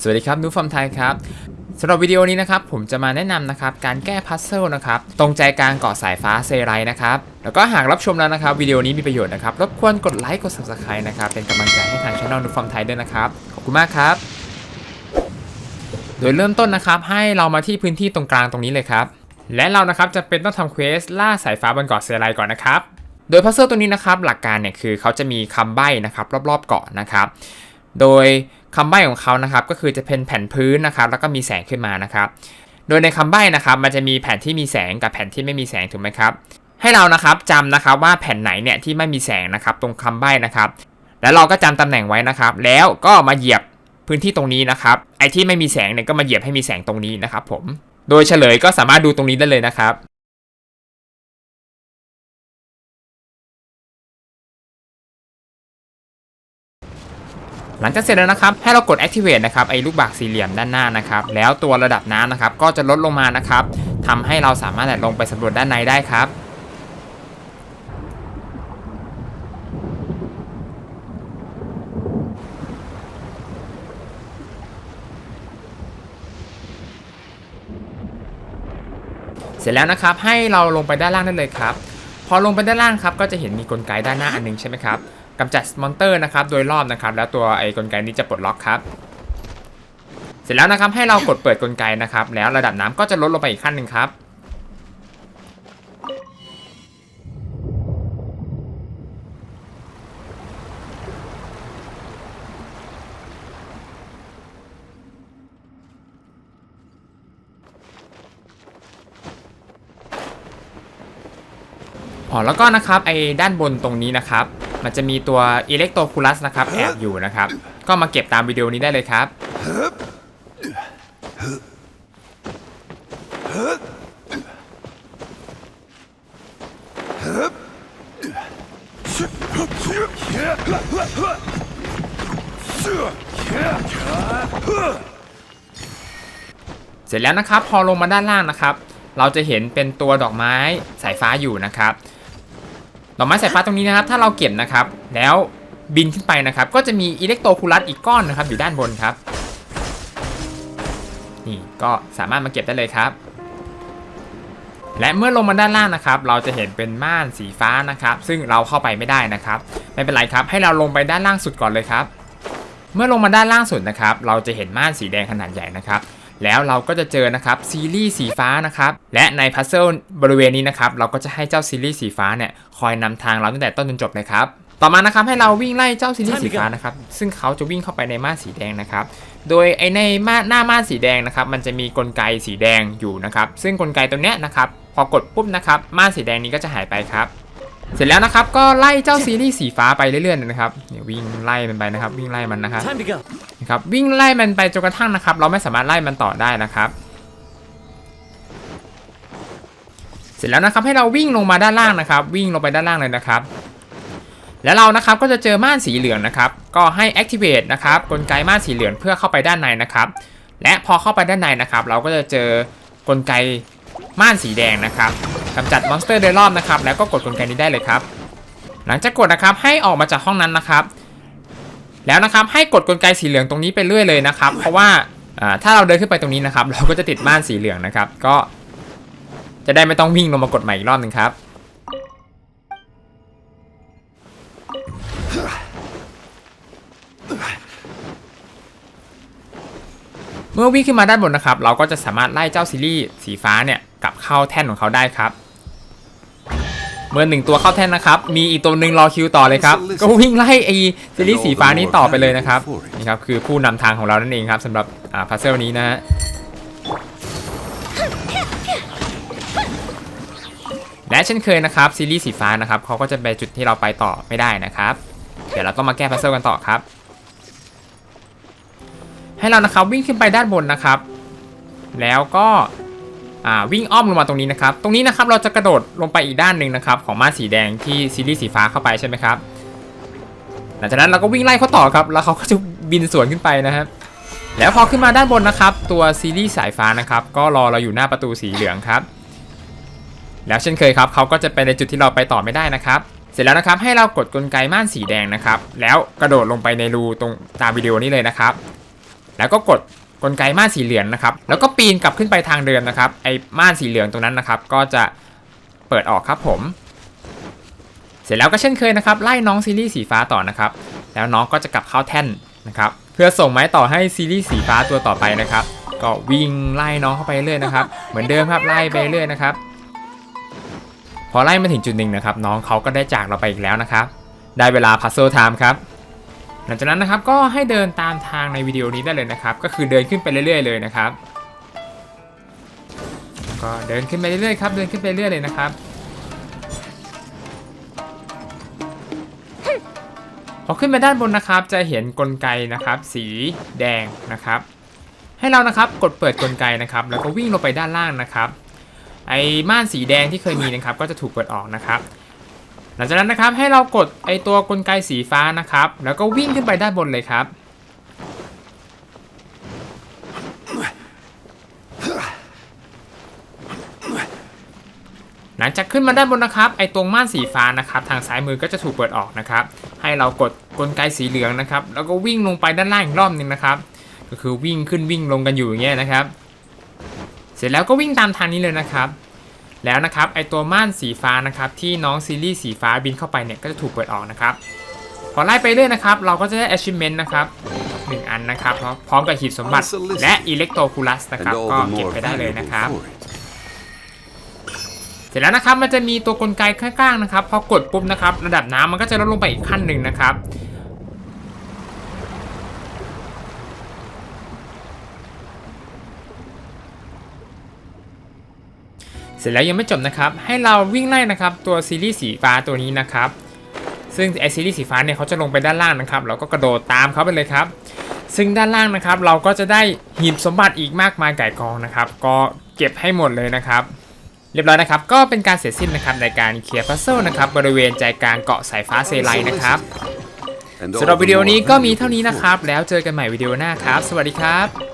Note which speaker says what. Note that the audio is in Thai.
Speaker 1: สวัสดีครับนูฟอมไทยครับสำหรับวิดีโอนี้นะครับผมจะมาแนะนำนะครับการแก้พัซเซิลนะครับตรงใจกลางเกาะสายฟ้าเซไรนะครับแล้วก็หากรับชมแล้วนะครับวิดีโอนี้มีประโยชน์นะครับรบกวนกดไลค์กด subscribe นะครับเป็นกำลังใจให้ทางช่องนูฟอมไทยด้วยนะครับขอบคุณมากครับ โดยเริ่มต้นนะครับให้เรามาที่พื้นที่ตรงกลางตรงนี้เลยครับและเรานะครับจะเป็นต้องทำเควสล่าสายฟ้าบนเกาะเซไรก่อนนะครับโดยพัซเซิลตัวนี้นะครับหลักการเนี่ยคือเขาจะมีคำใบ้นะครับรอบๆเกาะนะครับ โดยคำใบ้ของเขานะครับก็คือจะเป็นแผ่นพื้นนะครับแล้วก็มีแสงขึ้นมานะครับ โดยในคำใบ้นะครับมันจะมีแผ่นที่มีแสงกับแผ่นที่ไม่มีแสงถูกไหมครับ ให้เรานะครับจำนะครับว่าแผ่นไหนเนี่ยที่ไม่มีแสงนะครับตรงคำใบ้นะครับ แล้วเราก็จำตำแหน่งไว้นะครับ แล้วก็มาเหยียบพื้นที่ตรงนี้นะครับ ไอ้ที่ไม่มีแสงเนี่ยก็มาเหยียบให้มีแสงตรงนี้นะครับผม โดยเฉลยก็สามารถดูตรงนี้ได้เลยนะครับ หลังจากเสร็จแล้วนะครับให้เรากด activate นะครับไอ้ลูกบากสี่เหลี่ยมด้านหน้านะครับแล้วตัวระดับน้ำนะครับก็จะลดลงมานะครับทำให้เราสามารถลงไปสำรวจด้านในได้ครับเสร็จแล้วนะครับให้เราลงไปด้านล่างได้เลยครับ พอลงไปด้านล่างครับก็จะเห็นมีกลไกด้านหน้าอันหนึงใช่ไหมครับ กำจัดมอนเตอร์นะครับโดยรอบนะครับแล้วตัวไอ้กลไกนี้จะปลดล็อกครับ เสร็จแล้วนะครับให้เรากดเปิดกลไกนะครับ แล้วระดับน้ำก็จะลดลงไปอีกขั้นหนึ่งครับอ๋อแล้วก็นะครับไอ้ด้านบนตรงนี้นะครับ มันจะมีตัวอิเล็กโทรคูลัสนะครับแอบอยู่นะครับ ก็มาเก็บตามวิดีโอนี้ได้เลยครับเสร็จแล้วนะครับ พอลงมาด้านล่างนะครับ เราจะเห็นเป็นตัวดอกไม้สายฟ้าอยู่นะครับ ดอกไม้สายฟ้าตรงนี้นะครับ ถ้าเราเก็บนะครับ แล้วบินขึ้นไปนะครับ ก็จะมีอิเล็กโทรคูลัสอีกก้อนนะครับ อยู่ด้านบนครับ นี่ก็สามารถมาเก็บได้เลยครับ และเมื่อลงมาด้านล่างนะครับ เราจะเห็นเป็นม่านสีฟ้านะครับ ซึ่งเราเข้าไปไม่ได้นะครับ ไม่เป็นไรครับ ให้เราลงไปด้านล่างสุดก่อนเลยครับ เมื่อลงมาด้านล่างสุดนะครับ เราจะเห็นม่านสีแดงขนาดใหญ่นะครับ แล้วเราก็จะเจอนะครับซีรีส์สีฟ้านะครับและในพัซเซิลบริเวณนี้นะครับเราก็จะให้เจ้าซีรีส์สีฟ้าเนี่ยคอยนำทางเราตั้งแต่ต้นจนจบเลยครับต่อมานะครับให้เราวิ่งไล่เจ้าซีรีส์สีฟ้านะครับซึ่งเขาจะวิ่งเข้าไปในม่านสีแดงนะครับโดยไอในม่านหน้าม่านสีแดงนะครับมันจะมีกลไกสีแดงอยู่นะครับซึ่งกลไกตัวเนี้ยนะครับพอกดปุ๊บนะครับม่านสีแดงนี้ก็จะหายไปครับเสร็จแล้วนะครับก็ไล่เจ้าซีรีส์สีฟ้าไปเรื่อยๆนะครับเนี่ยวิ่งไล่มันไปนะครับวิ่งไล่มันนะครับ
Speaker 2: Time to go.
Speaker 1: นะครับวิ่งไล่มันไปจนกระทั่งนะครับ เราไม่สามารถไล่มันต่อได้นะครับ เสร็จแล้วนะครับให้เราวิ่งลงมาด้านล่างนะครับ วิ่งลงไปด้านล่างเลยนะครับ แล้วเรานะครับก็จะเจอม่านสีเหลืองนะครับ ก็ให้ activate นะครับกลไกม่านสีเหลืองเพื่อเข้าไปด้านในนะครับ และพอเข้าไปด้านในนะครับ เราก็จะเจอกลไกม่านสีแดงนะครับกำจัดมอนสเตอร์โดยรอบนะครับ แล้วก็กดกลไกนี้ได้เลยครับ หลังจากกดนะครับให้ออกมาจากห้องนั้นนะครับ แล้วนะครับให้กดกลไกสีเหลืองตรงนี้ไปเรื่อยเลยนะครับ เพราะว่าถ้าเราเดินขึ้นไปตรงนี้นะครับ เราก็จะติดม่านสีเหลืองนะครับ ก็จะได้ไม่ต้องวิ่งลงมากดใหม่อีกรอบหนึ่งครับ เมื่อวิ่งขึ้นมาด้านบนนะครับ เราก็จะสามารถไล่เจ้าซีรีส์สีฟ้าเนี่ยกลับเข้าแท่นของเขาได้ครับ เมื่อหนึ่งตัวเข้าแท่นนะครับ มีอีกตัวหนึ่งรอคิวต่อเลยครับ ก็วิ่งไล่ไอ้ซีรีส์สีฟ้านี้ต่อไปเลยนะครับ นี่ครับคือผู้นำทางของเรานั่นเองครับสำหรับอ่าพัซเซิลนี้นะฮะและเช่นเคยนะครับซีรีส์สีฟ้านะครับเขาก็จะไปจุดที่เราไปต่อไม่ได้นะครับ เดี๋ยวเราต้องมาแก้พัซเซิลกันต่อครับ ให้เรานะครับวิ่งขึ้นไปด้านบนนะครับ แล้วก็อ่า วิ่งอ้อมลงมาตรงนี้นะครับ ตรงนี้นะครับเราจะกระโดดลงไปอีกด้านหนึ่งนะครับของม่านสีแดงที่ซีรีส์สีฟ้าเข้าไปใช่ไหมครับ หลังจากนั้นเราก็วิ่งไล่เขาต่อครับ แล้วเขาก็จะบินสวนขึ้นไปนะครับ แล้วพอขึ้นมาด้านบนนะครับ ตัวซีรีส์สายฟ้านะครับ ก็รอเราอยู่หน้าประตูสีเหลืองครับ แล้วเช่นเคยครับเขาก็จะไปในจุดที่เราไปต่อไม่ได้นะครับ เสร็จแล้วนะครับให้เรากดกลไกม่านสีแดงนะครับ แล้วกระโดดลงไปในรูตรงตามวิดีโอนี้เลยนะครับ แล้วก็กด กลไกม่านสีเหลืองนะครับแล้วก็ปีนกลับขึ้นไปทางเดิมนะครับไอ้ม่านสีเหลืองตรงนั้นนะครับก็จะเปิดออกครับผม เสร็จแล้วก็เช่นเคยนะครับไล่น้องซีรีส์สีฟ้าต่อนะครับแล้วน้องก็จะกลับเข้าแท่นนะครับเพื่อส่งไม้ต่อให้ซีรีส์สีฟ้าตัวต่อไปนะครับก็วิ่งไล่น้องเข้าไปเรื่อยนะครับเหมือนเดิมครับไล่ไปเรื่อยนะครับพอไล่มาถึงจุดหนึ่งนะครับน้องเขาก็ได้จากเราไปอีกแล้วนะครับได้เวลาพัซเซิลไทม์ครับ หลังจากนั้นนะครับก็ให้เดินตามทางในวิดีโอนี้ได้เลยนะครับ ก็คือเดินขึ้นไปเรื่อย ๆ เลยนะครับ ก็เดินขึ้นไปเรื่อยๆครับเดินขึ้นไปเรื่อยเลยนะครับพอขึ้นไปด้านบนนะครับ จะเห็นกลไกนะครับ สีแดงนะครับ ให้เรานะครับกดเปิดกลไกนะครับ แล้วก็วิ่งลงไปด้านล่างนะครับ ไอ้ม่านสีแดงที่เคยมีนะครับ ก็จะถูกเปิดออกนะครับ หลังจากนั้นนะครับให้เรากดไอตัวกลไกสีฟ้านะครับ แล้วก็วิ่งขึ้นไปด้านบนเลยครับ หลังจากขึ้นมาด้านบนนะครับ ไอตรงม่านสีฟ้านะครับ ทางซ้ายมือก็จะถูกเปิดออกนะครับ ให้เรากดกลไกสีเหลืองนะครับ แล้วก็วิ่งลงไปด้านล่างอีกรอบหนึงนะครับ ก็คือวิ่งขึ้นวิ่งลงกันอยู่อย่างเงี้ยนะครับ เสร็จแล้วก็วิ่งตามทางนี้เลยนะครับ แล้วนะครับไอตัวม่านสีฟ้านะครับที่น้องซีรีส์สีฟ้าบินเข้าไปเนี่ยก็จะถูกเปิดออกนะครับพอไล่ไปเรื่อยนะครับเราก็จะได้ achievement นะครับหนึ่งอันนะครับพร้อมพร้อมกับหีบสมบัติและอิเล็กโทรคูลัสนะครับ
Speaker 2: and
Speaker 1: ก็
Speaker 2: all the
Speaker 1: เก็บ
Speaker 2: more
Speaker 1: ไปได้เลย
Speaker 2: valuable
Speaker 1: นะครับ
Speaker 2: for it.
Speaker 1: เสร็จแล้วนะครับมันจะมีตัวกลไกข้างๆนะครับพอกดปุ๊บนะครับระดับน้ำมันก็จะลดลงไปอีกขั้นหนึ่งนะครับ เสร็จแล้วยังไม่จบนะครับ ให้เราวิ่งไล่นะครับตัวซีรีส์สีฟ้าตัวนี้นะครับ ซึ่งไอซีรีส์สีฟ้าเนี่ยเขาจะลงไปด้านล่างนะครับ เราก็กระโดดตามเขาไปเลยครับ ซึ่งด้านล่างนะครับ เราก็จะได้หีบสมบัติอีกมากมายไก่ายกองนะครับ ก็เก็บให้หมดเลยนะครับเรียบร้อยนะครับ ก็เป็นการเสร็จสิ้นนะครับในการเคลียร์พัซเซิลนะครับบริเวณใจกลางเกาะสายฟ้าเซไลนะครับ
Speaker 2: And
Speaker 1: สำหรับ
Speaker 2: all the
Speaker 1: วิดีโอ
Speaker 2: more
Speaker 1: นี้ก็มี
Speaker 2: valuable
Speaker 1: เท่านี้นะครับ แล้วเจอกันใหม่วิดีโอหน้าครับ สวัสดีครับ